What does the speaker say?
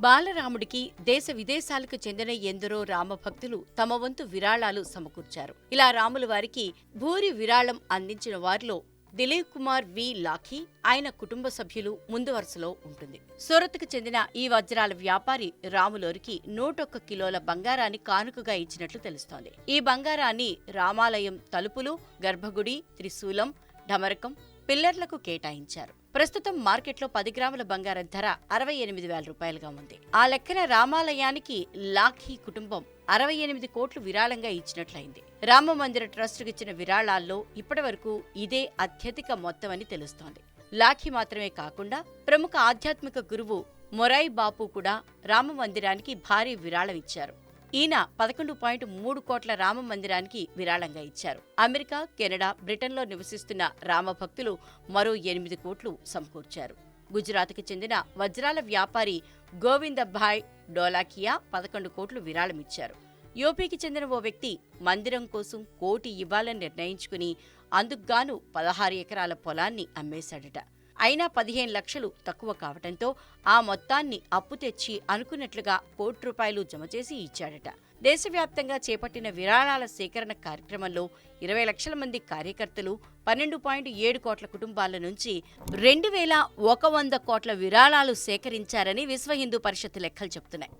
బాలరాముడికి దేశ విదేశాలకు చెందిన ఎందరో రామభక్తులు తమ వంతు విరాళాలు సమకూర్చారు. ఇలా రాముల వారికి భూరి విరాళం అందించిన వారిలో దిలీప్ కుమార్ వి లాఖీ ఆయన కుటుంబ సభ్యులు ముందు వరుసలో ఉంటుంది. సూరత్కు చెందిన ఈ వజ్రాల వ్యాపారి రాములోరికి నూటొక్క కిలోల బంగారాన్ని కానుకగా ఇచ్చినట్లు తెలుస్తోంది. ఈ బంగారాన్ని రామాలయం తలుపులు గర్భగుడి త్రిశూలం ఢమరకం పిల్లర్లకు కేటాయించారు. ప్రస్తుతం మార్కెట్లో పది గ్రాముల బంగారం ధర అరవై ఎనిమిది వేల రూపాయలుగా ఉంది. ఆ లెక్కన రామాలయానికి లాఖీ కుటుంబం అరవై ఎనిమిది కోట్లు విరాళంగా ఇచ్చినట్లయింది. రామ మందిర ట్రస్టుకు ఇచ్చిన విరాళాల్లో ఇప్పటి వరకు ఇదే అత్యధిక మొత్తం అని తెలుస్తోంది. లాఖీ మాత్రమే కాకుండా ప్రముఖ ఆధ్యాత్మిక గురువు మొరాయి బాపు కూడా రామ మందిరానికి భారీ విరాళం ఇచ్చారు. ఈయన పదకొండు పాయింట్ మూడు కోట్ల రామ మందిరానికి విరాళంగా ఇచ్చారు. అమెరికా కెనడా బ్రిటన్లో నివసిస్తున్న రామ భక్తులు మరో ఎనిమిది కోట్లు సమకూర్చారు. గుజరాత్కి చెందిన వజ్రాల వ్యాపారి గోవిందభాయ్ డోలాకియా పదకొండు కోట్లు విరాళమిచ్చారు. యూపీకి చెందిన ఓ వ్యక్తి మందిరం కోసం కోటి ఇవ్వాలని నిర్ణయించుకుని అందుకుగాను పదహారు ఎకరాల పొలాన్ని అమ్మేశాడట. అయినా పదిహేను లక్షలు తక్కువ కావటంతో ఆ మొత్తాన్ని అప్పు తెచ్చి అనుకున్నట్లుగా కోటి రూపాయలు జమ చేసి ఇచ్చాడట. దేశవ్యాప్తంగా చేపట్టిన విరాళాల సేకరణ కార్యక్రమంలో ఇరవై లక్షల మంది కార్యకర్తలు పన్నెండు పాయింట్ ఏడు కోట్ల కుటుంబాల నుంచి రెండు వేల ఒక వంద కోట్ల విరాళాలు సేకరించారని విశ్వ హిందూ పరిషత్ లెక్కలు చెబుతున్నాయి